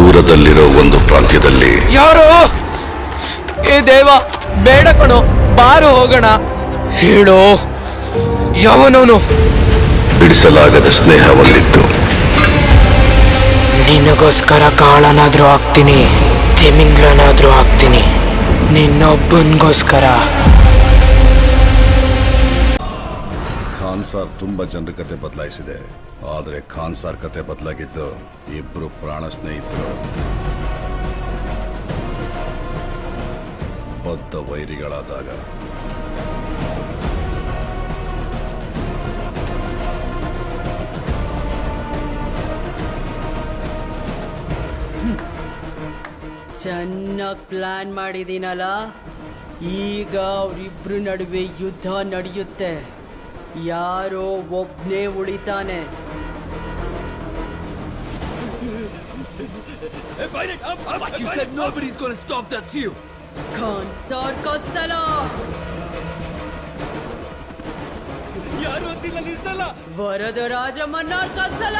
ದೂರದಲ್ಲಿರೋ ಒಂದು ಪ್ರಾಂತ್ಯದಲ್ಲಿ ಯಾರು? ಏ ದೇವ ಬೇಡ ಕಣೋ ಬಾರು ಹೋಗೋಣ. ಹೇಳೋ ಯಾವನವನು? ಬಿಡಿಸಲಾಗದ ಸ್ನೇಹ ಒಂದಿತ್ತು. ನಿನಗೋಸ್ಕರ ಕಾಳನಾದ್ರೂ ಆಗ್ತೀನಿ ತಿಮಿಂಗ್ಲನಾದ್ರೂ ಆಗ್ತೀನಿ ನಿನ್ನೊಬ್ಬನಿಗೋಸ್ಕರ. ಖಾನ್ ಸಾರ್ ತುಂಬಾ ಜನರ ಕತೆ ಬದಲಾಯಿಸಿದೆ. ಆದರೆ ಖಾನ್ ಸಾರ್ ಕತೆ ಬದಲಾಗಿದ್ದು ಇಬ್ರು ಪ್ರಾಣ ಸ್ನೇಹಿತರು. ಬದ್ಧ ವೈರಿಗಳಾದಾಗ. ಚೆನ್ನಾಗಿ ಪ್ಲಾನ್ ಮಾಡಿದ್ದೀನಲ್ಲ ಈಗ ಅವರಿಬ್ರು ನಡುವೆ ಯುದ್ಧ ನಡೆಯುತ್ತೆ. ಯಾರೋ ಒಬ್ಬನೇ ಉಳಿತಾನೆ. You said nobody's gonna stop that seal. Sir ಕಸಲ ಯಾರು ಅಸಿಲ್ಲ ನಿಲ್ಸಲ್ಲ. ವರದರಾಜ ಮನ್ನಾರ್ ಕಸಲ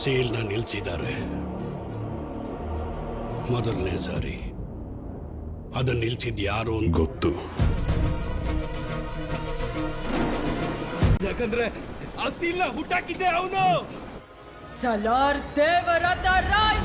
ಸೇಲ್ನ ನಿಲ್ಸಿದ್ದಾರೆ. ಮೊದಲನೇ ಸಾರಿ. ಅದನ್ನ ನಿಲ್ಸಿದ್ ಯಾರು ಅಂತ ಗೊತ್ತು. ಯಾಕಂದ್ರೆ ಅಸೀಲ್ನ ಸೀಲ್ನ ಹುಟ್ಟಾಕಿದ್ದೆ ಅವನು. ಸಲಾರ್ ದೇವರಥ ರಾಯ್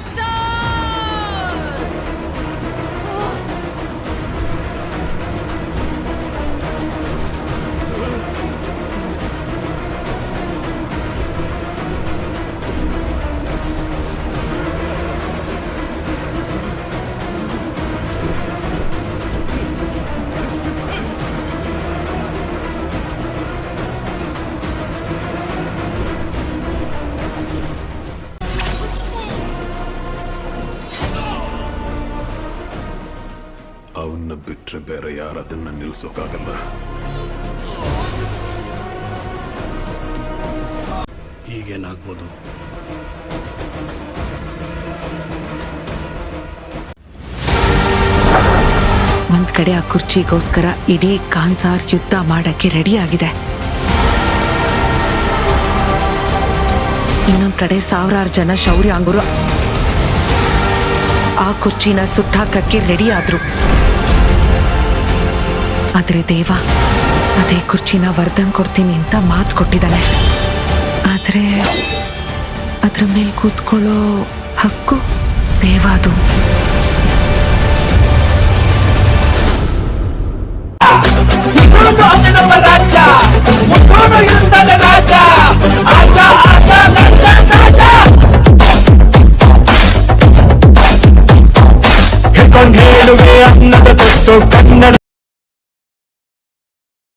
ಅವನ್ನ ಬಿಟ್ರೆ ಬೇರೆ ಯಾರದನ್ನ ನಿಲ್ಸೋಕಾಗಲ್ಲ. ಈಗೇನಾಗ್ಬೋದು ಒಂದ್ ಕಡೆ ಆ ಕುರ್ಚಿಗೋಸ್ಕರ ಇಡೀ ಕಾನ್ಸಾರ್ ಯುದ್ಧ ಮಾಡಕ್ಕೆ ರೆಡಿ ಆಗಿದೆ ಇನ್ನೊಂದ್ ಕಡೆ ಸಾವಿರಾರು ಜನ ಶೌರ್ಯಾಂಗುರು ಆ ಕುರ್ಚಿನ ಸುಟ್ಟಾಕಕ್ಕೆ ರೆಡಿ ಆದ್ರು ಆದ್ರೆ ದೇವ ಅದೇ ಕುರ್ಚಿನ ವರ್ಧನ್ ಕೊಡ್ತೀನಿ ಅಂತ ಮಾತು ಕೊಟ್ಟಿದ್ದಾನೆ. ಆದ್ರೆ ಅದರ ಮೇಲೆ ಕೂತ್ಕೊಳ್ಳೋ ಹಕ್ಕು ದೇವ ಅದು ಹೇಳುವೆ ಅನ್ನದ ತೊಟ್ಟು ಕನ್ನಡ